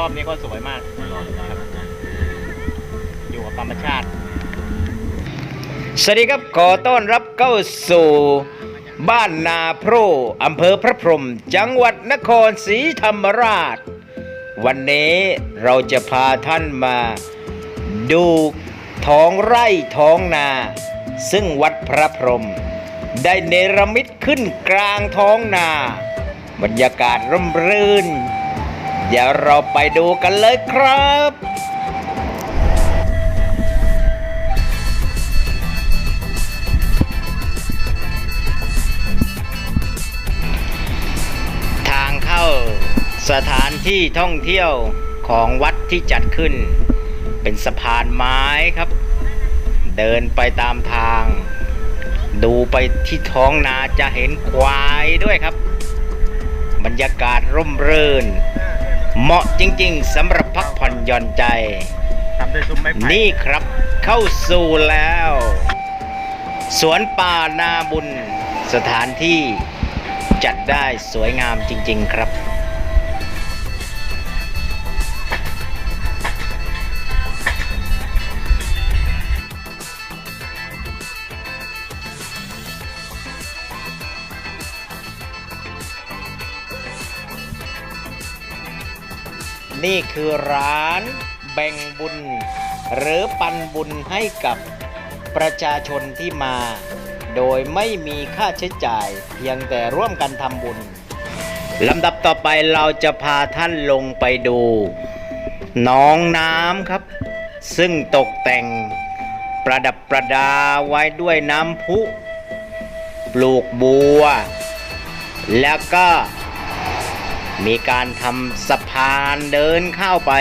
รอบนี้ก็สวยมากครับอยู่กับธรรมชาติ สวัสดีครับขอต้อนรับเข้าสู่บ้านนาโพรอำเภอพระพรหมจังหวัดนครศรีธรรมราช วันนี้เราจะพาท่านมาดูท้องไร่ท้องนา ซึ่งวัดพระพรหมได้เนรมิตขึ้นกลางท้องนา บรรยากาศร่มรื่น เดี๋ยวเราไปดูกันเลยครับทางเข้าสถานที่ท่องเที่ยวของวัดที่จัดขึ้น เป็นสะพานไม้ครับ เดินไปตามทาง ดูไปที่ท้องนาจะเห็นควายด้วยครับ บรรยากาศร่มรื่น เหมาะจริงๆสำหรับพักผ่อนหย่อนใจ ทำด้วยซุ้มไม้ไผ่นี่ครับเข้าสู่แล้ว สวนป่านาบุญ สถานที่จัดได้สวยงามจริง ๆ ครับ นี่คือร้านแบ่งบุญ หรือปันบุญให้กับประชาชนที่มา โดยไม่มีค่าใช้จ่ายเพียงแต่ร่วมกันทำบุญลำดับต่อไปเราจะพาท่านลงไปดูหน้องน้ำครับ ซึ่งตกแต่งประดับประดาไว้ด้วยน้ำพุ ปลูกบัว แล้วก็ มีการทำสะพานเดินเข้าไป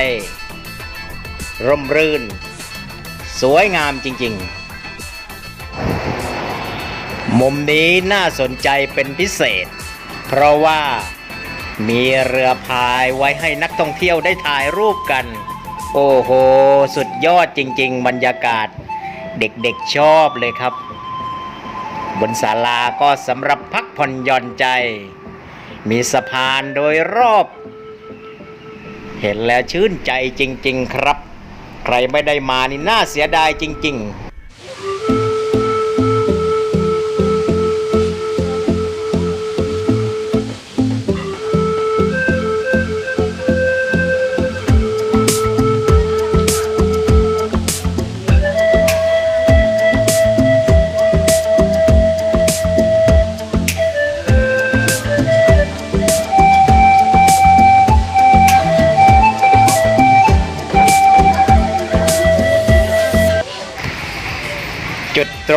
ร่มรื่น สวยงามจริง ๆ มุมนี้น่าสนใจเป็นพิเศษ เพราะว่ามีเรือพายไว้ให้นักท่องเที่ยวได้ถ่ายรูปกัน โอ้โห สุดยอดจริง ๆ บรรยากาศ เด็กๆชอบเลยครับ บนศาลาก็สำหรับพักผ่อนหย่อนใจ มีสะพานโดยรอบ เห็นแล้วชื่นใจจริง ๆ ครับ ใครไม่ได้มานี่น่าเสียดายจริง ๆ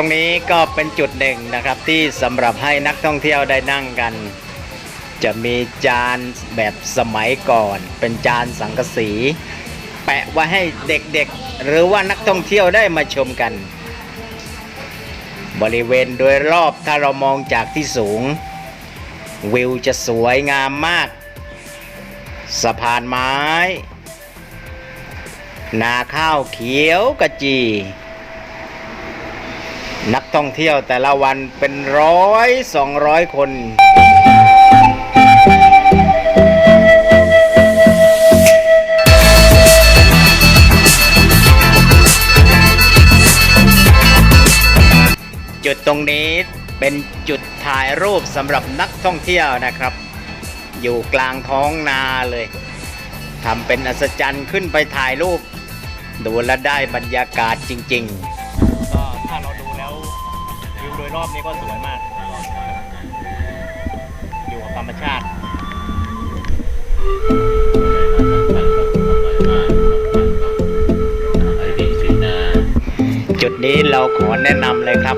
รงนี้ก็เป็นจุดหนึ่งนะครับที่สำหรับให้นักท่องเที่ยวได้นั่งกัน จะมีจานแบบสมัยก่อน เป็นจานสังกะสี แปะไว้ให้เด็กๆ หรือว่านักท่องเที่ยวได้มาชมกัน บริเวณโดยรอบถ้าเรามองจากที่สูง วิวจะสวยงามมาก สะพานไม้ นาข้าวเขียวกระจี นักท่องเที่ยวแต่ละวันเป็นร้อยสองร้อยคน จุดตรงนี้เป็นจุดถ่ายรูปสำหรับนักท่องเที่ยวนะครับ อยู่กลางท้องนาเลยทำเป็นอัศจรรย์ขึ้นไปถ่ายรูป ดูแลได้บรรยากาศจริง ๆ รอบนี้ก็สวยมาก อยู่กับธรรมชาติจุดนี้เราขอแนะนำเลยครับ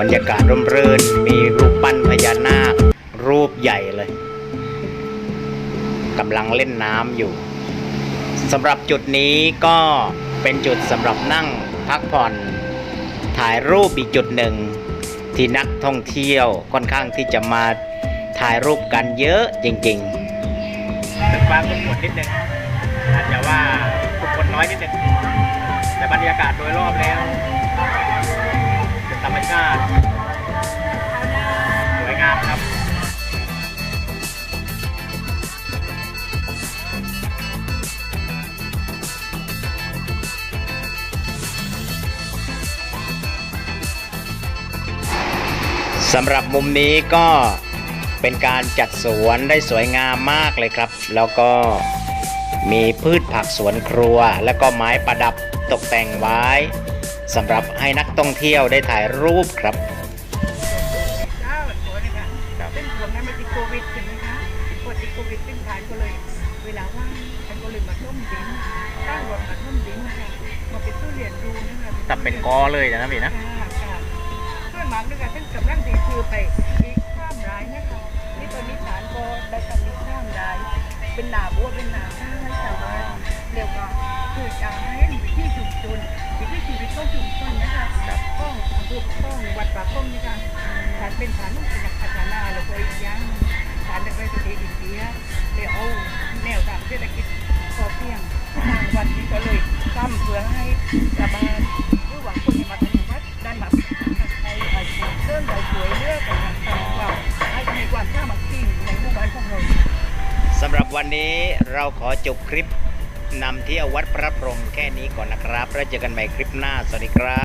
บรรยากาศร่มรื่น มีรูปปั้นพญานาค รูปใหญ่เลยกำลังเล่นน้ำอยู่สำหรับจุดนี้ก็เป็นจุดสำหรับนั่งพักผ่อน ถ่ายรูปอีกจุดหนึ่ง ที่นักท่องเที่ยวค่อนข้างที่จะมาถ่ายรูปกันเยอะจริงเป็นความทุกคนนิดนึงอาจจะว่าคนน้อยนิดนึงแต่บรรยากาศโดยรอบแล้วเป็นธรรมชาติสวยงามครับ สำหรับมุมนี้ก็เป็นการจัดสวนได้สวยงามมากเลยครับ แล้วก็มีพืชผักสวนครัว และก็ไม้ประดับตกแต่งไว้สำหรับให้นักท่องเที่ยวได้ถ่ายรูปครับจ้าสวยเลยค่ะครับเป็นห่วงนั้นมันติดโควิดใช่ไหมคะพอติดโควิดเป็นทานก็เลย เวลาว่างฉันก็เลยมาท่มดินตั้งรถมาท่มดินนะคะมาเป็นตู้เรียนรู้นะคะตับเป็นกอเลยนะพี่นะ คือไปอีกข้ามร้ายนะคะนี่ตอนนี้ฐานก็ได้ทำอีกข้ามร้ายเป็นหนาบัวเป็นหนาข้าวให้ชาวบ้านเดี๋ยวก็คือจะให้วิถีชุมชนวิถีชีวิตของชุมชนนะคะครับข้องอำเภอข้องวัดป่าข้องนี่ค่ะฐานเป็นฐานเป็นนักพัฒนาแล้วก็อีกอย่างฐานเป็นประเทศอินเดียเดี๋ยวเอาแนวทางเศรษฐกิจพอเพียงทางวัดนี้ก็เลยทำเพื่อให้ชาวบ้านำหรับวันนี้เราขอจบคลิปนำเที่ยววัดพระพรหมแค่นี้ก่อนนะครับ แล้วเจอกันใหม่คลิปหน้า สวัสดีครับ